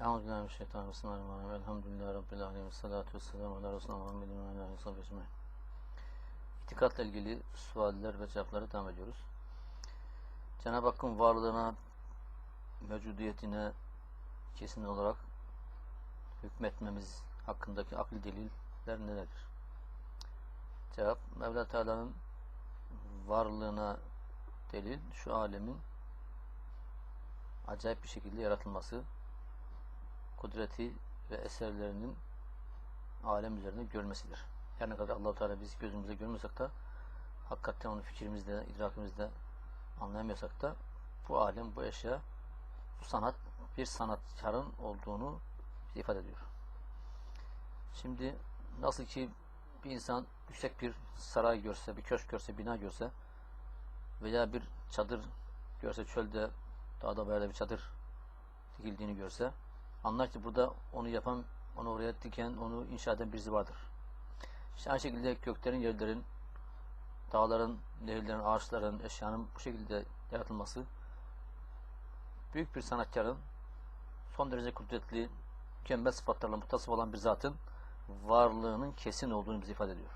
Euzubillahimineşşeytanirracim. Elhamdülillahi Rabbil alemin. Salatu vesselamu ala Resulü Muhammedin ve ala sahbihi ecmaîn. İtikatla ilgili sualler ve cevapları devam ediyoruz. Cenab-ı Hakk'ın varlığına, mevcudiyetine kesin olarak hükmetmemiz hakkındaki akli deliller nelerdir? Cevap, Mevla Teala'nın varlığına delil şu alemin acayip bir şekilde yaratılması, kudreti ve eserlerinin alem üzerinde görmesidir. Her ne kadar Allah-u Teala biz gözümüzle görmüyorsak da hakikaten onu fikrimizde, idrakimizde anlayamıyorsak da bu alem, bu eşya, bu sanat bir sanatkarın olduğunu ifade ediyor. Şimdi nasıl ki bir insan yüksek bir saray görse, bir köşk görse, bina görse veya bir çadır görse çölde, dağda bayırda bir çadır dikildiğini görse anlar ki burada onu yapan, onu oraya diken, onu inşa eden birisi vardır. İşte aynı şekilde göklerin, yerlerin, dağların, nehirlerin, ağaçların, eşyanın bu şekilde yaratılması büyük bir sanatkarın son derece kudretli, mükemmel sıfatlarla mutasıf olan bir zatın varlığının kesin olduğunu bize ifade ediyor.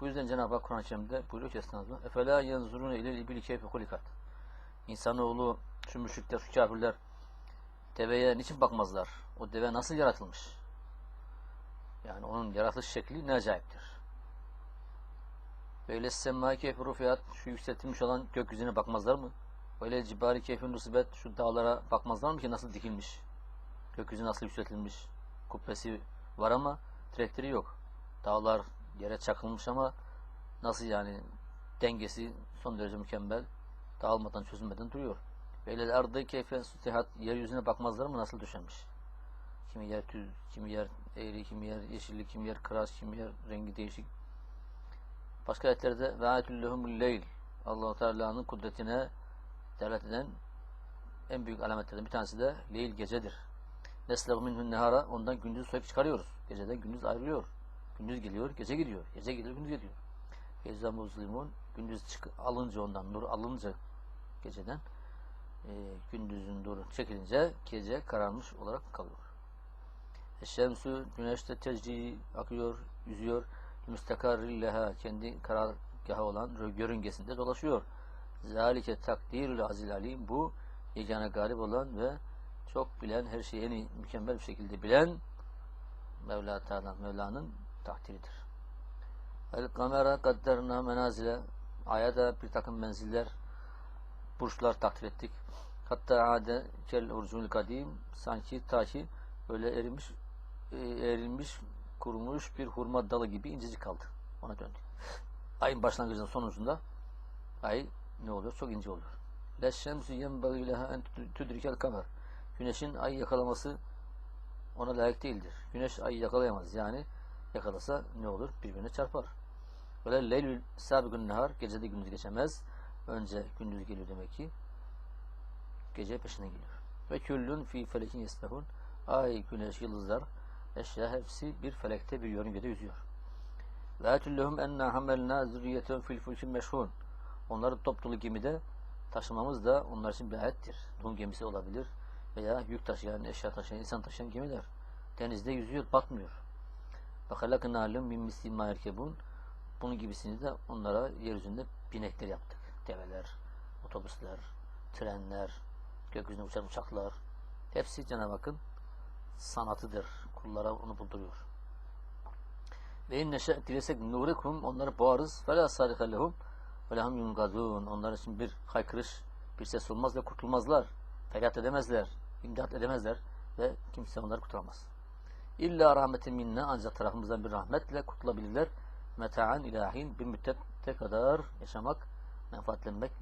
Bu yüzden Cenab-ı Hak Kur'an-ı Kerim'de buyuruyor ki. Efela yenzurune ilel ibili keyfe kulikat. İnsanoğlu, şu müşrikler, şu kafirler deveye niçin bakmazlar? O deve nasıl yaratılmış? Yani onun yaratılış şekli ne acayiptir. Böyle semmâ keyfi rufiyat, şu yükseltilmiş olan gökyüzüne bakmazlar mı? Böyle cibari keyfin nusibet, şu dağlara bakmazlar mı ki nasıl dikilmiş? Gökyüzü nasıl yükseltilmiş? Kubbesi var ama direkleri yok. Dağlar yere çakılmış ama nasıl yani dengesi son derece mükemmel. Dağılmadan, çözülmeden duruyor. Böyle ardı keyfen sutihat yeryüzüne bakmazlar mı nasıl düşenmiş? Kimi yer tüz, kimi yer eğri, kimi yer yeşillik, kimi yer kıraç, kimi yer rengi değişik. Başka ayetlerde ve ayetüllehumul leyl Allah-u Teala'nın kudretine delalet eden en büyük alametlerden bir tanesi de leyl gecedir. Neslehu minhun nehara ondan gündüz soyup çıkarıyoruz. Geceden gündüz ayrılıyor. Gündüz geliyor, gece gidiyor. Gece geliyor, gündüz gidiyor. Feyza muzlimun gündüz çık alınca ondan nur alınca geceden e, gündüzün nuru çekilince gece kararmış olarak kalıyor. Eşşemsü güneşte tecri akıyor, yüzüyor. Müstakarrilleha kendi karargahı olan yörüngesinde dolaşıyor. Zalike takdirül azil alim bu yegane galip olan ve çok bilen, her şeyi en iyi, mükemmel bir şekilde bilen Mevla Teala Mevla'nın takdiridir. El kamera kadderna menazile aya da bir takım menziller burçlar takdir ettik. Hatta ade kel urcunul kadim sanki ta ki böyle erimiş e, erilmiş kurumuş bir hurma dalı gibi incecik kaldı. Ona döndü. Ayın başlangıcında sonucunda ay ne oluyor? Çok ince oluyor. Leşşemsü yenbagî leha en tudrikel kamer. Güneşin ay yakalaması ona layık değildir. Güneş ayı yakalayamaz. Yani yakalasa ne olur? Birbirine çarpar. Böyle leylül sabikun nehar gecede gündüz geçemez. Önce gündüz geliyor demek ki. Gece peşine geliyor. Ve küllün fi felekin yesbehun. Ay, güneş, yıldızlar, eşya hepsi bir felekte bir yörüngede yüzüyor. Ve etüllehum enna hamelna zürriyeten fil fulkin meşhun. Onları top dolu gemide taşımamız da onlar için bir ayettir. Nuh'un gemisi olabilir veya yük taşıyan, eşya taşıyan, insan taşıyan gemiler. Denizde yüzüyor, batmıyor. Alim min misli ma erkebun. Bunun gibisini de onlara yeryüzünde binekler yaptık. Develer, otobüsler, trenler, gökyüzünde uçan uçaklar. Hepsi Cenab-ı Hakk'ın sanatıdır. Kullara onu bulduruyor. Ve inne şe dilesek nurikum onları boğarız. Ve la sarika lehum ve lehum yungazun. Onlar için bir haykırış, bir ses olmaz ve kurtulmazlar. Feryat edemezler, imdat edemezler ve kimse onları kurtaramaz. İlla rahmetin minne ancak tarafımızdan bir rahmetle kurtulabilirler. Meta'an ilahin bir müddete kadar yaşamak, menfaatlenmek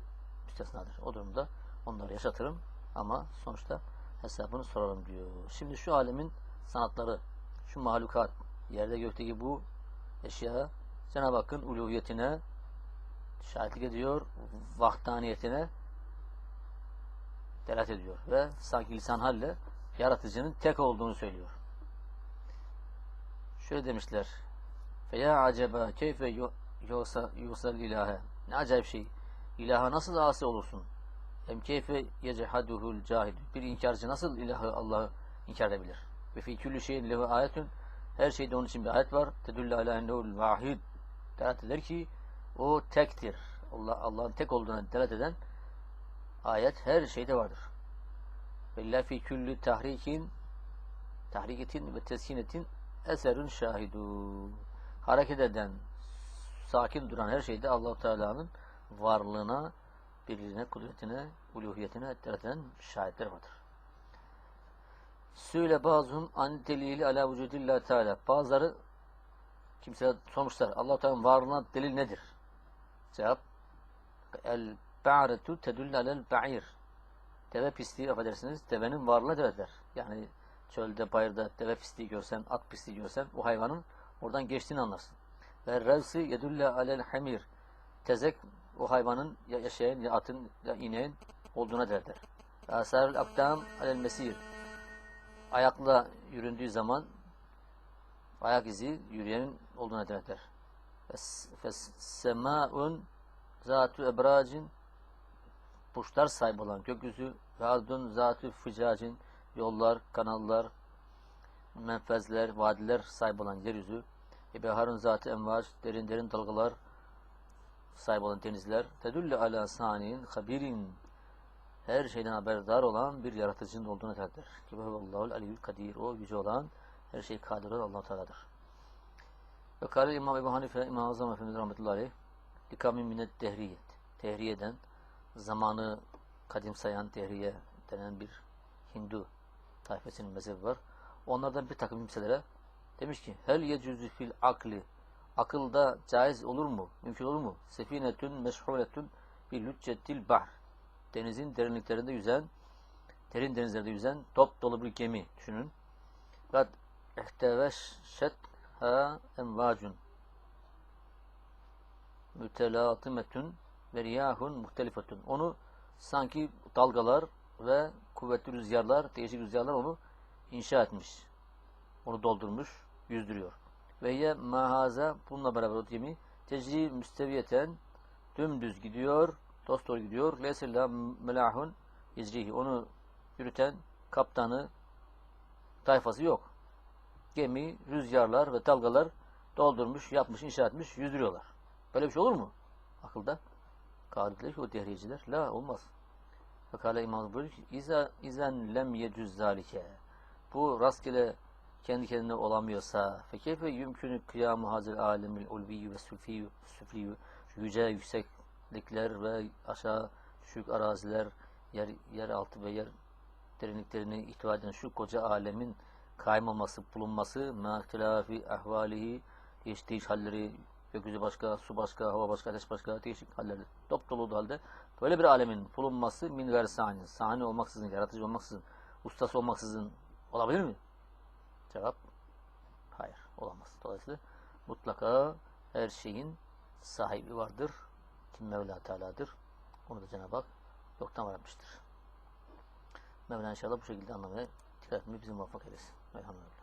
müstesnadır. O durumda onları yaşatırım ama sonuçta hesabını sorarım diyor. Şimdi şu alemin sanatları, şu mahlukat, yerde gökteki bu eşya Cenab-ı Hakk'ın uluhiyetine şahitlik ediyor, vahdaniyetine delalet ediyor ve sanki lisan halle yaratıcının tek olduğunu söylüyor. Şöyle demişler. Feya acaba keyfe yusal ilahe. Ne acayip şey. İlaha nasıl asi olursun? Hem keyfe yecehaduhul cahil. Bir inkarcı nasıl ilahı Allah'ı inkar edebilir. Ve fi külli şeyin lehu ayetun her şeyde onun için bir ayet var. Tedullu ala ennehu'l vahid. Delalet eder ki o tektir. Allah Allah'ın tek olduğuna delalet eden ayet her şeyde vardır. Ve la fi külli tahrikin tahriketin ve teskinetin eserün şahidu. Hareket eden, sakin duran her şeyde Allahu Teala'nın varlığına, birliğine, kudretine, uluhiyetine eden şahitler vardır. Söyle bazıhum an delili ala vücudillah Teala. Bazıları kimseler sormuşlar. Allah Teala'nın varlığına delil nedir? Cevap El ba'retu tedullu alel ba'ir. Deve pisliği affedersiniz. Devenin varlığına eder. Yani çölde, bayırda deve pisliği görsen, at pisliği görsen o hayvanın oradan geçtiğini anlarsın. Ve revsi yedülle alel hamir. Tezek o hayvanın ya yaşayan ya atın ya ineğin olduğuna. Ve asarul akdam alel mesir. Ayakla yüründüğü zaman ayak izi yürüyenin olduğuna eder. Fessemâun zâtu ebracin burçlar sahibi olan gökyüzü ve ardun zatü ficacin yollar, kanallar, menfezler, vadiler sahibi olan yeryüzü ve beharun zatı envaç derin derin dalgalar sahibi olan denizler tedüllü ala saniyin habirin her şeyden haberdar olan bir yaratıcının olduğuna tedir. Ki Allahul aliyyül kadir. O yüce olan her şey kadir olan Allah Teala'dır. Ve kâle İmam Ebu Hanife İmam Azam Efendimiz rahmetullahi aleyh likamin minet dehriyet. Tehriyeden zamanı kadim sayan tehriye denen bir Hindu tayfesinin mezhebi var. Onlardan bir takım kimselere demiş ki hel yecüzü fil akli akılda caiz olur mu? Mümkün olur mu? Sefinetün meşhuletün bir lüccettil bahr denizin derinliklerinde yüzen derin denizlerde yüzen top dolu bir gemi düşünün. Kad ihteveşşet ha envacun mütelatimetün ve riyahun muhtelifetün. Onu sanki dalgalar ve kuvvetli rüzgarlar, değişik rüzgarlar onu inşa etmiş. Onu doldurmuş, yüzdürüyor. Ve ye mahaza bununla beraber o gemi tecri müsteviyeten dümdüz gidiyor, dost gidiyor. Lesilla melahun icrihi. Onu yürüten kaptanı tayfası yok. Gemi, rüzgarlar ve dalgalar doldurmuş, yapmış, inşa etmiş, yüzdürüyorlar. Böyle bir şey olur mu? Akılda. Kâdiler ki o dehriyeciler. La olmaz. Fakale İmam buyuruyor ki izen lem yecüz zalike. Bu rastgele kendi kendine olamıyorsa fekefe yümkünü kıyamu hazır alemil ulviyyü ve süfliyyü süfliyyü yüce yükseklikler ve aşağı düşük araziler yer, yer altı ve yer derinliklerini ihtiva eden şu koca alemin kaymaması, bulunması mâhtilâfi ahvalihi değiş değiş halleri gökyüzü başka, su başka, hava başka, ateş başka, değişik halleri top dolu halde böyle bir alemin bulunması min ver sani, sani olmaksızın, yaratıcı olmaksızın, ustası olmaksızın olabilir mi? Cevap hayır, olamaz. Dolayısıyla mutlaka her şeyin sahibi vardır. Kim Mevla Teala'dır. Onu da Cenab-ı Hak yoktan var etmiştir. Mevla inşallah bu şekilde anlamaya dikkat etmeyi bizi muvaffak eylesin. Elhamdülillah.